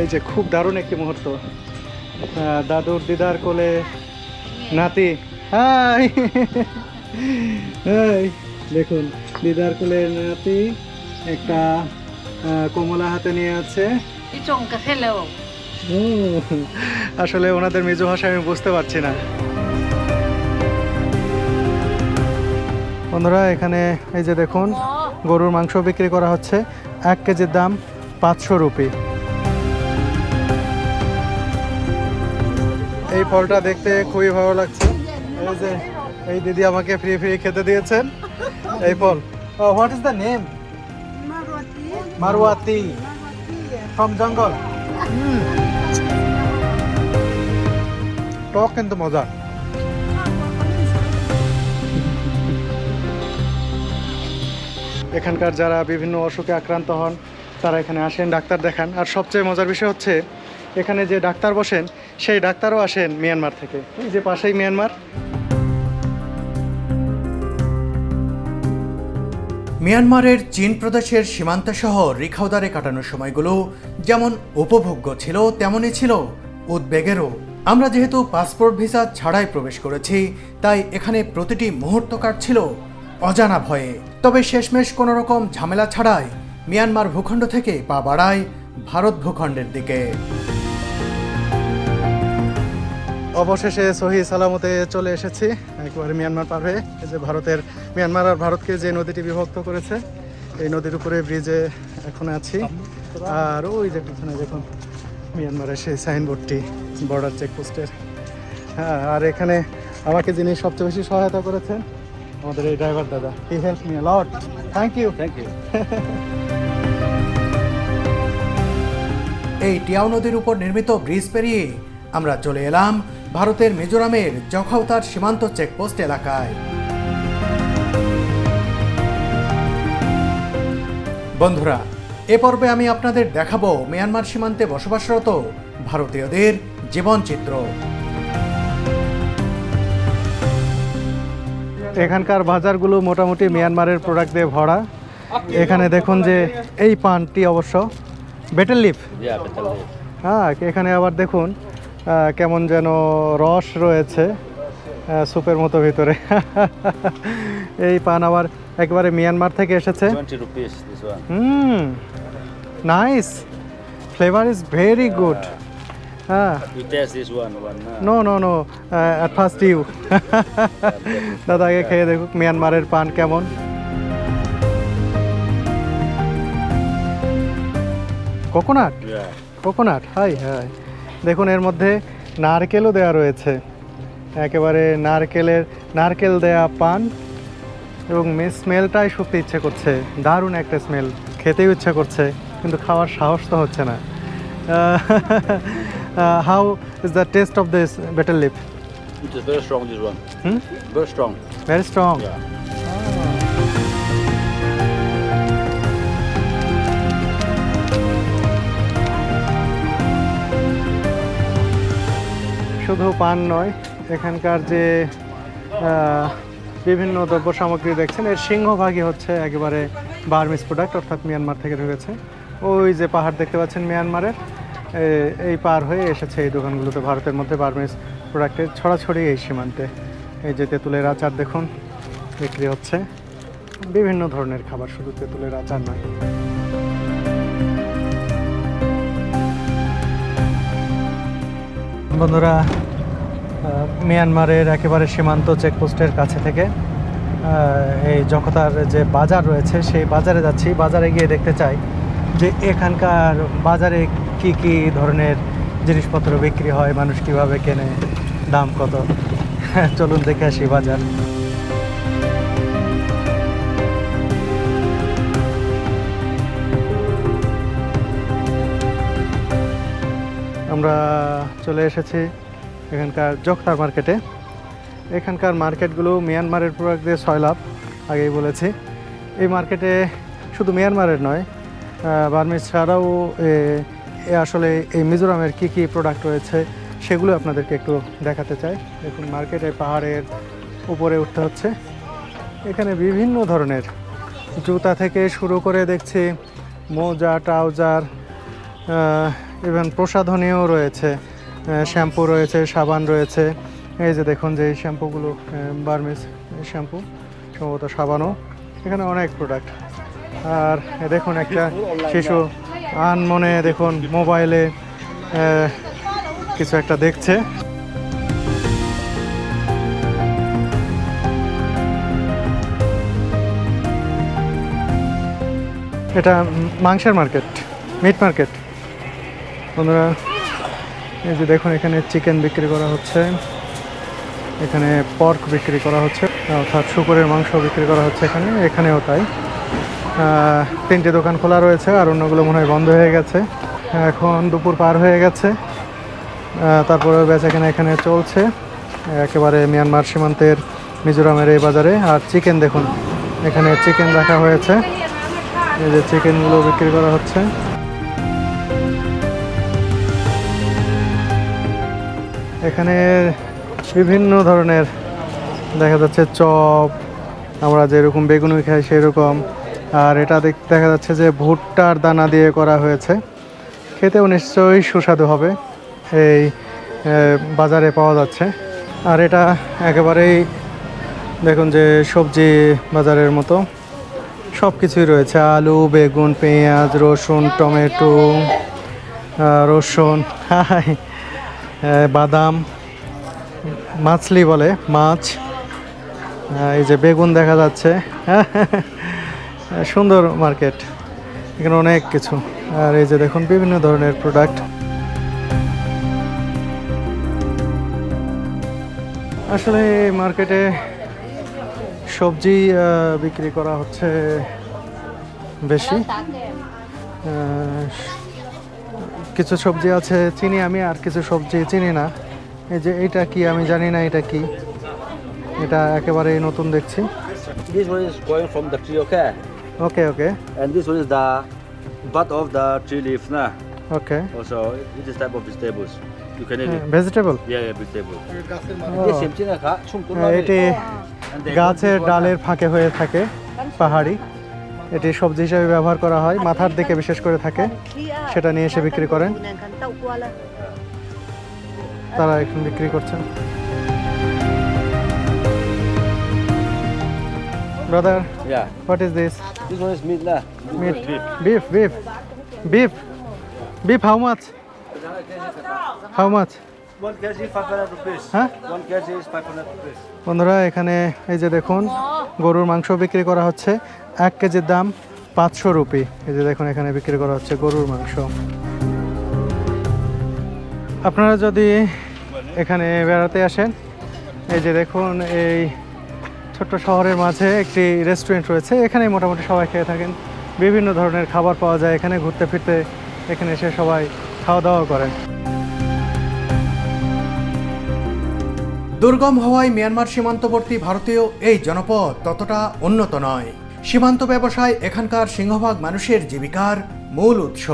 এই যে খুব দারুণ একটি মুহূর্ত। দাদুর দিদার কোলে নাতি। হাই দেখুন দিদার কোলে নাতি একটা কমলা হাতে নিয়ে আছে। আসলে ওনাদের মেজো ভাষা আমি বুঝতে পারছি না। বন্ধুরা এখানে এই যে দেখুন গরুর মাংস বিক্রি করা হচ্ছে। এক কেজির দাম পাঁচশো রুপি। এই ফলটা দেখতে খুবই ভালো লাগছে। এই যে এই দিদি আমাকে ফ্রি ফ্রি খেতে দিয়েছেন। এই ফল। What is the name মারুয়াতি। From jungle টক কিন্তু মজা। এখানকার যারা বিভিন্ন অসুখে আক্রান্ত হন, তারা এখানে আসেন, ডাক্তার দেখান। আর সবচেয়ে মজার বিষয় হচ্ছে, এখানে যে ডাক্তার বসেন, সেই ডাক্তারও আসেন মিয়ানমার থেকে। এই যে পাশেই মিয়ানমার। মিয়ানমারের চীন প্রদেশের সীমান্ত শহর রিখাউদারে কাটানোর সময়গুলো যেমন উপভোগ্য ছিল তেমনই ছিল উদ্বেগেরও। আমরা যেহেতু পাসপোর্ট ভিসা ছাড়াই প্রবেশ করেছি, তাই এখানে প্রতিটি মুহূর্ত কাটছিল অজানা ভয়ে। তবে শেষমেশ কোনো রকম ঝামেলা ছাড়াই মিয়ানমার ভূখণ্ড থেকে পা বাড়ায় ভারত ভূখণ্ডের দিকে। অবশেষে সহি সালামতে চলে এসেছি, একেবারে মিয়ানমার পার হয়ে। যে ভারতের, মিয়ানমার আর ভারতকে যে নদীটি বিভক্ত করেছে, এই নদীর উপরে ব্রিজে এখন আছি। আর ওই যে পিছনে দেখুন, মিয়ানমারের সেই সাইনবোর্ডটি বর্ডার চেকপোস্টের হ্যাঁ আর এখানে আমাকে যিনি সবচেয়ে বেশি সহায়তা করেছেন আমাদের এই ড্রাইভার দাদা। He help me lot thank you thank you এই টিয়াও নদীর উপর নির্মিত ব্রিজ পেরিয়ে আমরা চলে এলাম ভারতের মিজোরামের জখাউতার সীমান্ত চেকপোস্ট এলাকায়। বন্ধুরা এ পর্বে আমি আপনাদের দেখাবো মিয়ানমার সীমান্তে বসবাসরত ভারতীয়দের জীবনচিত্র। এখানকার বাজারগুলো মোটামুটি মিয়ানমারের প্রোডাক্ট দিয়ে ভরা। এখানে দেখুন যে এই পানটি অবশ্য বেটেল লিফ। হ্যাঁ এখানে আবার দেখুন কেমন যেন রস রয়েছে আহ, স্যুপের মতো ভিতরে। এই পান আবার একেবারে মিয়ানমার থেকে এসেছে। 20 rupees this one. Hmm nice flavour is very good হ্যাঁ You taste this one, one. Uh, no no no at first you দাদাকে খেয়ে দেখুক মিয়ানমারের পান কেমন। কোকোনাট. কোকোনাট? Hi hi. দেখুন এর মধ্যে নারকেলও দেওয়া রয়েছে। একেবারে নারকেলের নারকেল দেয়া পান। এবং স্মেলটাই শুকতে ইচ্ছে করছে। দারুণ একটা স্মেল। খেতেও ইচ্ছা করছে কিন্তু খাওয়ার সাহস তো হচ্ছে না। How is the taste of this betel leaf It is very strong, this one. Hmm Very strong. Very strong Yeah. শুধু পান নয় এখানকার যে বিভিন্ন দ্রব্য সামগ্রী দেখছেন এর সিংহভাগই হচ্ছে একেবারে বার্মিস প্রোডাক্ট অর্থাৎ মিয়ানমার থেকে ঢুকেছে ওই যে পাহাড় দেখতে পাচ্ছেন মিয়ানমারের এই পার হয়ে এসেছে এই দোকানগুলোতে, ভারতের মধ্যে বার্মিস প্রোডাক্টের ছড়াছড়ি এই সীমান্তে। এই যে তেঁতুলের আচার দেখুন, বিক্রি হচ্ছে। বিভিন্ন ধরনের খাবার, শুধু তেঁতুলের আচার নয়। বন্ধুরা মিয়ানমারের একেবারে সীমান্ত চেকপোস্টের কাছে থেকে এই জখতার যে বাজার রয়েছে, সেই বাজারে যাচ্ছি। বাজারে গিয়ে দেখতে চাই যে এখানকার বাজারে কি কি ধরনের জিনিসপত্র বিক্রি হয়, মানুষ কীভাবে কেনে, দাম কত? চলুন দেখে আসি বাজার। আমরা চলে এসেছি এখানকার জখতার মার্কেটে। এখানকার মার্কেটগুলো মিয়ানমারের প্রোডাক্ট দিয়ে ছয় লাভ, আগেই বলেছি। এই মার্কেটে শুধু মিয়ানমারের নয় বার্মিজ ছাড়াও আসলে এই মিজোরামের কি কি প্রোডাক্ট রয়েছে সেগুলো আপনাদেরকে একটু দেখাতে চাই। দেখুন মার্কেটে পাহাড়ের উপরে উঠতে হচ্ছে। এখানে বিভিন্ন ধরনের জুতা থেকে শুরু করে দেখছি, মোজা, ট্রাউজার ইভেন প্রসাধনীয় রয়েছে শ্যাম্পু রয়েছে, সাবান রয়েছে। এই যে দেখুন যে এই শ্যাম্পুগুলো বার্মিস শ্যাম্পু, সম্ভবত সাবানও। এখানে অনেক প্রোডাক্ট আর দেখুন একটা শিশু আনমনে দেখুন, মোবাইলে কিছু একটা দেখছে। এটা মাংসের মার্কেট, মিট মার্কেট। বন্ধুরা, এই যে দেখুন, এখানে চিকেন বিক্রি করা হচ্ছে। এখানে পর্ক বিক্রি করা হচ্ছে। অর্থাৎ শুকরের মাংস বিক্রি করা হচ্ছে এখানে, এখানেও তাই। তিনটে দোকান খোলা রয়েছে আর অন্যগুলো মনে হয় বন্ধ হয়ে গেছে। এখন দুপুর পার হয়ে গেছে। তারপরে বেচা এখানে এখানে চলছে। একেবারে মিয়ানমার সীমান্তের মিজোরামের এই বাজারে। আর চিকেন দেখুন, এখানে চিকেন রাখা হয়েছে। এই যে চিকেনগুলো বিক্রি করা হচ্ছে। এখানে বিভিন্ন ধরনের দেখা যাচ্ছে চপ, আমরা যেরকম বেগুনি খাই সেরকম। আর এটা দেখ- দেখা যাচ্ছে যে ভুট্টার দানা দিয়ে করা হয়েছে। খেতেও নিশ্চয়ই সুস্বাদু হবে, এই বাজারে পাওয়া যাচ্ছে। আর এটা একেবারেই, দেখুন যে সবজি বাজারের মতো। সব কিছুই রয়েছে, আলু, বেগুন, পেঁয়াজ, রসুন, টমেটো রসুন বাদাম, মাছলি বলে, মাছ। এই যে বেগুন দেখা যাচ্ছে সুন্দর মার্কেট। এখানে অনেক কিছু। আর এই যে দেখুন বিভিন্ন ধরনের প্রোডাক্ট আসলে মার্কেটে সবজি বিক্রি করা হচ্ছে বেশি। কিছু সবজি আছে চিনি আমি আর কিছু সবজি চিনি না। এই যে এটা কি আমি জানি না এটা কি। এটা একেবারে নতুন দেখছি। This one is going from the tree, okay? Okay okay And this one is the butt of the tree leaf, nah. Okay Also, it is type of vegetables. You can eat it. Vegetable Yeah, yeah, vegetable. This same thing, huh? Chung tung হ্যাঁ, এটি And they গাছের got this one, ডালের ফাঁকে হয়ে থাকে পাহাড়ি এটি সবজি হিসেবে ব্যবহার করা হয় মাথার দিকে বিশেষ করে থাকে সেটা নিয়ে এসে বিক্রি করেন তারা এখন বিক্রি করছেন brother Yeah. What is this This one is meat, nah. Meat. Beef, beef, beef, beef. How much? How much? One kg, 500 rupees. হ্যাঁ One kg is 500 rupees. বন্ধুরা এখানে এই যে দেখুন গরুর মাংস বিক্রি করা হচ্ছে এক কেজির দাম পাঁচশো রুপি এই যে দেখুন এখানে বিক্রি করা হচ্ছে গরুর মাংস আপনারা যদি এখানে বেড়াতে আসেন এই যে দেখুন এই ছোট্ট শহরের মাঝে একটি রেস্টুরেন্ট রয়েছে। এখানে মোটামুটি সবাই খেয়ে থাকেন। বিভিন্ন ধরনের খাবার পাওয়া যায় এখানে, ঘুরতে ফিরতে এখানে এসে সবাই খাওয়া দাওয়া করেন। দুর্গম হওয়ায় মিয়ানমার সীমান্তবর্তী ভারতীয় এই জনপদ ততটা উন্নত নয়। সীমান্ত ব্যবসায় এখানকার সিংহভাগ মানুষের জীবিকার মূল উৎস।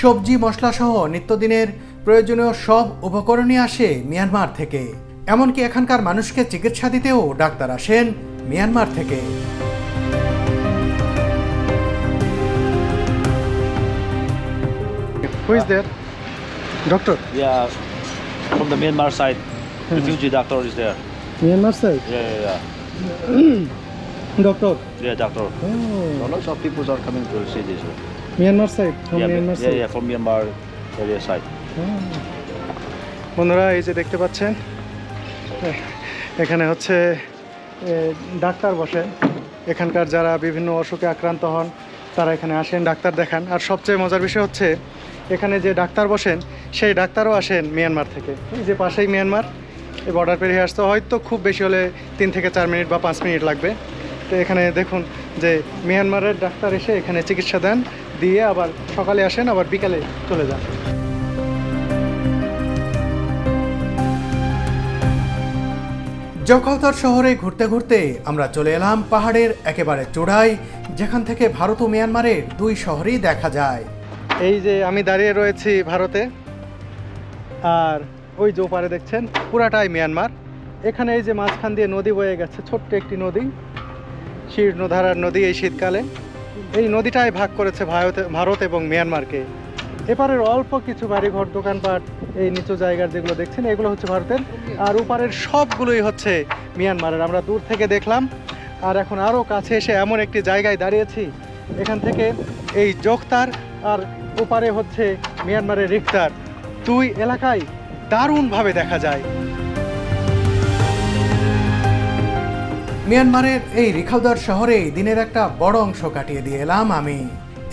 সবজি মশলা সহ নিত্যদিনের প্রয়োজনীয় সব উপকরণই আসে মিয়ানমার থেকে। এমনকি এখানকার মানুষকে চিকিৎসা দিতেও ডাক্তার আসেন মিয়ানমার থেকে who is there doctor Yeah, from the Myanmar side, refugee doctor is there. Myanmar side Yeah, yeah, yeah. Doctor Yeah, doctor. Oh. So lots of people are coming to see this. Myanmar side from Yeah, Myanmar yeah, side yeah, from Myanmar area side. বন্ধুরা এই যে দেখতে পাচ্ছেন এখানে হচ্ছে doctor বসেন এখানকার যারা বিভিন্ন অসুখে আক্রান্ত হন, তারা এখানে আসেন, ডাক্তার দেখান। আর সবচেয়ে মজার বিষয় হচ্ছে, এখানে যে ডাক্তার বসেন, সেই ডাক্তারও আসেন মিয়ানমার থেকে। এই যে পাশেই মিয়ানমার, এই বর্ডার পেরিয়ে আসতে হয়তো খুব বেশি হলে তিন থেকে চার মিনিট বা পাঁচ মিনিট লাগবে। তো এখানে দেখুন যে মিয়ানমারের ডাক্তার এসে এখানে চিকিৎসা দেন, দিয়ে আবার সকালে আসেন, আবার বিকালে চলে যান। জকালতার শহরে ঘুরতে ঘুরতে আমরা চলে এলাম পাহাড়ের একেবারে চূড়ায়, যেখান থেকে ভারত ও মিয়ানমারের দুই শহরই দেখা যায়। এই যে আমি দাঁড়িয়ে রয়েছি ভারতে, আর ওই যে ওপারে দেখছেন, পুরাটাই মিয়ানমার। এখানে এই যে মাঝখান দিয়ে নদী বয়ে গেছে, ছোট্ট একটি নদী, শীর্ণধারার নদী এই শীতকালে। এই নদীটাই ভাগ করেছে ভারত এবং মিয়ানমারকে। এপারের অল্প কিছু বাড়িঘর, দোকানপাট, এই নিচু জায়গার যেগুলো দেখছেন, এগুলো হচ্ছে ভারতের। আর ওপারের সবগুলোই হচ্ছে মিয়ানমারের। আমরা দূর থেকে দেখলাম। আর এখন আরও কাছে এসে এমন একটি জায়গায় দাঁড়িয়েছি, এখান থেকে এই জোখতার আর ওপারে হচ্ছে মিয়ানমারের রিখতার দুই এলাকায় দারুণভাবে দেখা যায়। মিয়ানমারের এই রিখাউদার শহরে দিনের একটা বড় অংশ কাটিয়ে দিয়ে এলাম আমি।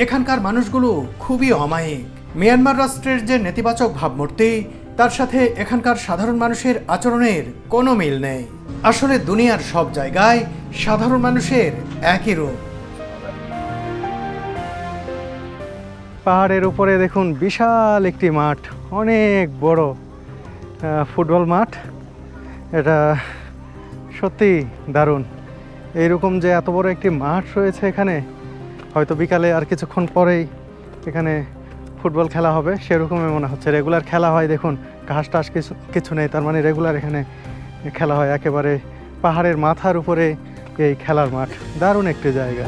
এখানকার মানুষগুলো খুবই অমায়িক। মিয়ানমার রাষ্ট্রের যে নেতিবাচক ভাবমূর্তি, তার সাথে এখানকার সাধারণ মানুষের আচরণের কোনো মিল নেই। আসলে দুনিয়ার সব জায়গায় সাধারণ মানুষের একই রূপ। পাহাড়ের উপরে দেখুন বিশাল একটি মাঠ, অনেক বড় ফুটবল মাঠ। এটা সত্যি দারুণ। এইরকম যে এত বড় একটি মাঠ রয়েছে এখানে হয়তো বিকালে আর কিছুক্ষণ পরেই এখানে ফুটবল খেলা হবে, সেরকমই মনে হচ্ছে। রেগুলার খেলা হয়, দেখুন, ঘাস টাস কিছু কিছু নেই, তার মানে রেগুলার এখানে খেলা হয়। একেবারে পাহাড়ের মাথার উপরে এই খেলার মাঠ। দারুণ একটি জায়গা।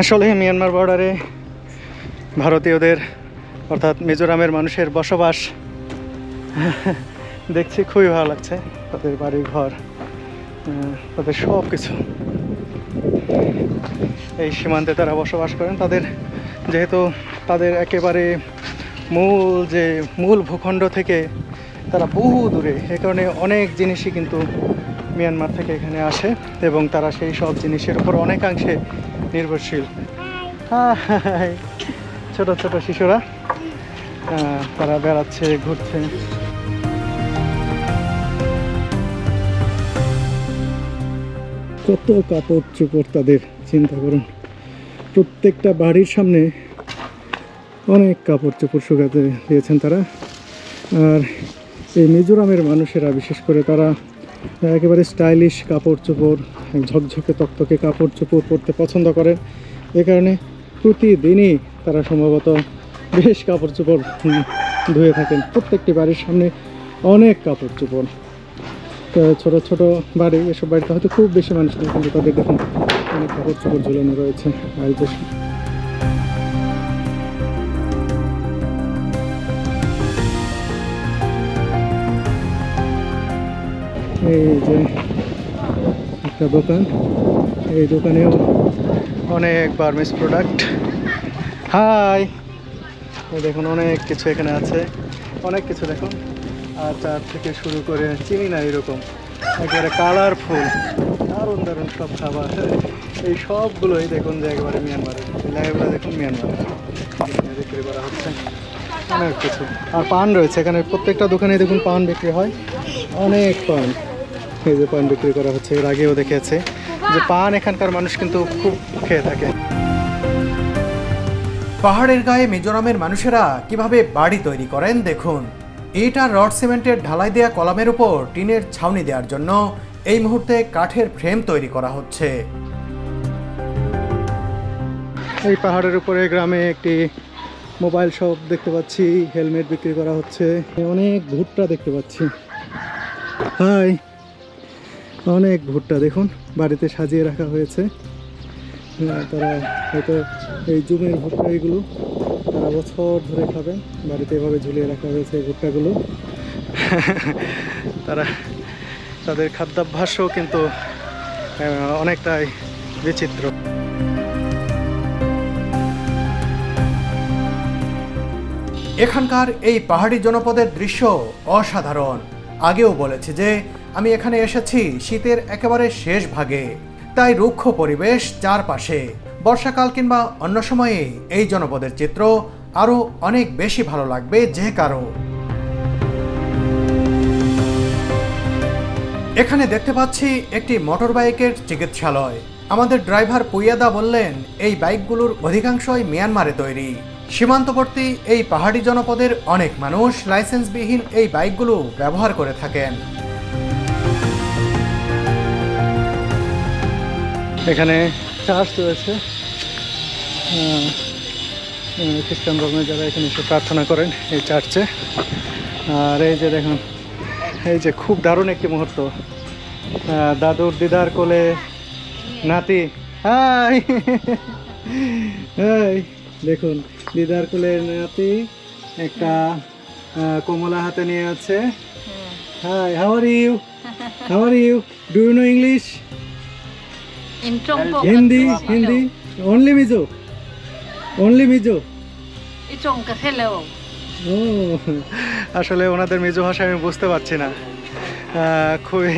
আসলে মিয়ানমার বর্ডারে ভারতীয়দের, অর্থাৎ মিজোরামের মানুষের বসবাস দেখছি খুবই ভালো লাগছে, তাদের বাড়ি ঘর তাদের সব কিছু এই সীমান্তে তারা বসবাস করেন, তাদের যেহেতু তাদের একেবারে মূল যে মূল ভূখণ্ড থেকে তারা বহু দূরে, এ কারণে অনেক জিনিসই কিন্তু মিয়ানমার থেকে এখানে আসে এবং তারা সেই সব জিনিসের উপর অনেকাংশে নির্ভরশীল। ছোট ছোট শিশুরা তারা বেড়াচ্ছে, ঘুরছে। কত কাপড় চোপড় তাদের, চিন্তা করুন। প্রত্যেকটা বাড়ির সামনে অনেক কাপড় চোপড় শুকাতে দিয়েছেন তারা। আর এই মিজোরামের মানুষেরা, বিশেষ করে তারা একেবারে স্টাইলিশ কাপড় চোপড় ঝকঝকে তকতকে কাপড় চোপড় পরতে পছন্দ করেন। এ কারণে প্রতিদিনই তারা সম্ভবত বেশ কাপড় চোপড় ধুয়ে থাকেন। প্রত্যেকটি বাড়ির সামনে অনেক কাপড় চোপড় ছোট ছোট বাড়ি, এসব বাড়িতে হয়তো খুব বেশি মানুষ নেই, কিন্তু তাদের দেখুন অনেক কাপড় চোপড় ঝুলানো রয়েছে আর এই যে একটা দোকান। এই দোকানেও অনেক বার্মিস প্রোডাক্ট। হাই! দেখুন অনেক কিছু এখানে আছে। অনেক কিছু দেখুন। আচার থেকে শুরু করে চিনি না এরকম, একেবারে কালারফুল দারুণ দারুণ সব খাবার। এই সবগুলোই দেখুন যে একেবারে মিয়ানমারের লেখাগুলো দেখুন মিয়ানমারের বিক্রি করা হচ্ছে। অনেক কিছু। আর পান রয়েছে। এখানে প্রত্যেকটা দোকানে দেখুন পান বিক্রি হয়। অনেক পান। এই যে পান বিক্রি করা হচ্ছে, এর আগেও দেখেছে যে পান এখানকার মানুষ কিন্তু খুব খেয়ে থাকে। পাহাড়ের গায়ে মিজোরামের মানুষেরা কীভাবে বাড়ি তৈরি করেন দেখুন। আর রড সিমেন্টের ঢালাই দেয়া কলামের উপর টিনের ছাউনি দেওয়ার জন্য এই মুহূর্তে কাঠের ফ্রেম তৈরি করা হচ্ছে। এই পাহাড়ের উপরে গ্রামে একটি মোবাইল শপ দেখতে পাচ্ছি হেলমেট বিক্রি করা হচ্ছে। অনেক ভুট্টা দেখতে পাচ্ছি। হাই অনেক ভুট্টা দেখুন বাড়িতে সাজিয়ে রাখা হয়েছে। হ্যাঁ, তারা হয়তো এই জুমের ভুট্টা এগুলো তারা বছর ধরে খাবে। বাড়িতে এভাবে ঝুলিয়ে রাখা হয়েছে এই ভুট্টাগুলো। তারা তাদের খাদ্যাভ্যাসও কিন্তু অনেকটাই বিচিত্র। এখানকার এই পাহাড়ি জনপদের দৃশ্য অসাধারণ। আগেও বলেছে যে আমি এখানে এসেছি শীতের একেবারে শেষ ভাগে তাই রুক্ষ পরিবেশ চারপাশে। বর্ষাকাল কিংবা অন্য সময়ে এই জনপদের চিত্র আরও অনেক বেশি ভালো লাগবে যে কারও। এখানে দেখতে পাচ্ছি একটি মোটর বাইকের চিকিৎসালয়। আমাদের ড্রাইভার পুইয়াদা বললেন, এই বাইকগুলোর অধিকাংশই মিয়ানমারে তৈরি। সীমান্তবর্তী এই পাহাড়ি জনপদের অনেক মানুষ লাইসেন্সবিহীন এই বাইকগুলো ব্যবহার করে থাকেন। এখানে চার্চ রয়েছে। খ্রিস্টান ধর্মের যারা এখানে এসে প্রার্থনা করেন এই চার্চে। আর এই যে দেখুন এই যে খুব দারুণ একটি মুহূর্ত। দাদুর দিদার কোলে নাতি হাই! হাই দেখুন দিদার কোলে নাতি একটা কমলা হাতে নিয়ে আছে। Hi how are you how are you do you know English In Hindi Hindi only Mizo only Mizo Trung hello. ও আসলে ওনাদের মিজো ভাষা আমি বুঝতে পারছি না। খুবই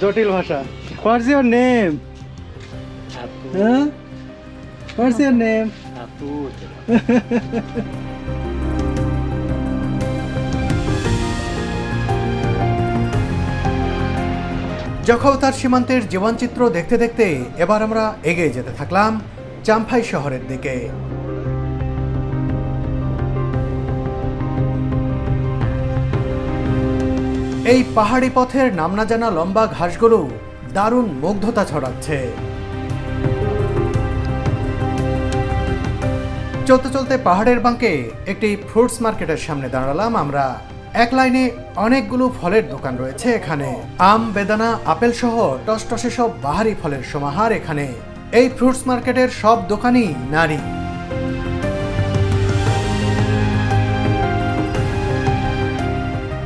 জটিল ভাষা। হোয়াটস ইউর নেম হ্যাঁ হোয়াটস ইউর নেম যখৌতার সীমান্তের জীবনচিত্র দেখতে দেখতে এবার আমরা এগিয়ে যেতে থাকলাম চাম্পাই শহরের দিকে। এই পাহাড়ি পথের নাম না জানা লম্বা ঘাসগুলো দারুণ মুগ্ধতা ছড়াচ্ছে। চলতে চলতে পাহাড়ের বাঁকে একটি ফ্রুটস মার্কেটের সামনে দাঁড়ালাম আমরা। এক লাইনে অনেকগুলো ফলের দোকান রয়েছে এখানে। আম বেদানা আপেল সহ টসটসে সব বাহারি ফলের সমাহার এখানে। এই ফ্রুটস মার্কেটের সব দোকানই নারী।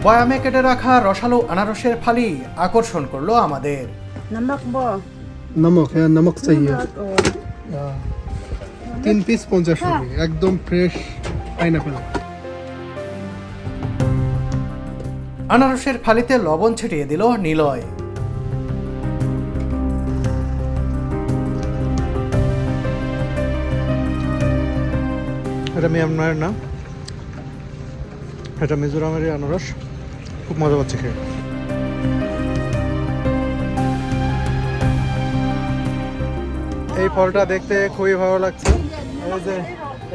বয়ামে কেটে রাখা রসালো আনারসের ফালি আকর্ষণ করল আমাদের। নমক হ্যাঁ তিন পিস পঞ্চাশ একদম ফ্রেশ পাইনাপেল আনারসের ফালিতে লবণ ছিটিয়ে দিল নিলয়। এটা মিয়ানমারের নাম। এটা মিজোরামেরই আনারস। খুব মজা পাচ্ছি খেয়ে। এই ফলটা দেখতে খুবই ভালো লাগছে। এই যে,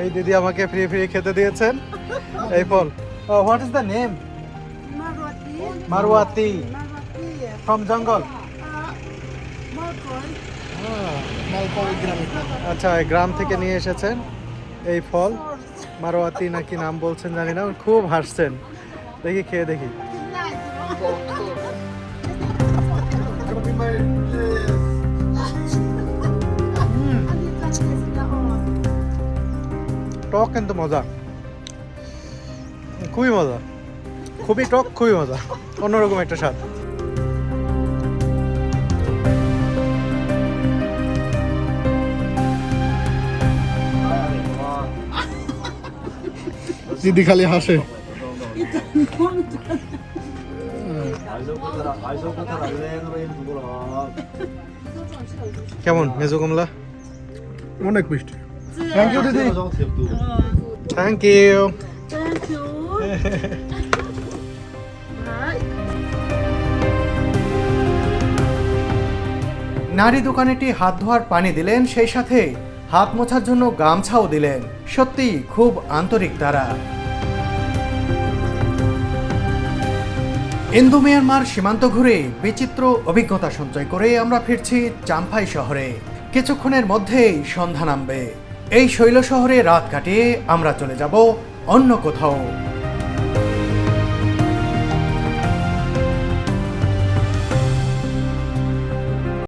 এই দিদি আমাকে ফ্রি ফ্রি খেতে দিয়েছেন। এই ফল। হোয়াট ইজ দ্য নেম মারওয়াতি ফ্রম জঙ্গল আচ্ছা গ্রাম থেকে নিয়ে এসেছেন এই ফল। মারোয়াতি নাকি নাম বলছেন জানি না, খুব হাসছেন। দেখি, খেয়ে দেখি। টক কিন্তু মজা। খুবই মজা। খুবই টক খুবই মজা। অন্যরকম একটা স্বাদ। দিদি খালি হাসে। কেমন? মেজো কমলা? অনেক মিষ্টি। থ্যাংক ইউ দিদি। থ্যাংক ইউ নারী দোকানেটি হাত ধোয়ার পানি দিলেন, সেই সাথে হাত মোছার জন্য গামছাও দিলেন। সত্যি খুব আন্তরিক তারা। ইন্দো মিয়ানমার সীমান্ত ঘুরে বিচিত্র অভিজ্ঞতা সঞ্চয় করে আমরা ফিরছি চাম্পাই শহরে। কিছুক্ষণের মধ্যেই সন্ধ্যা নামবে। এই শৈল শহরে রাত কাটিয়ে আমরা চলে যাব অন্য কোথাও।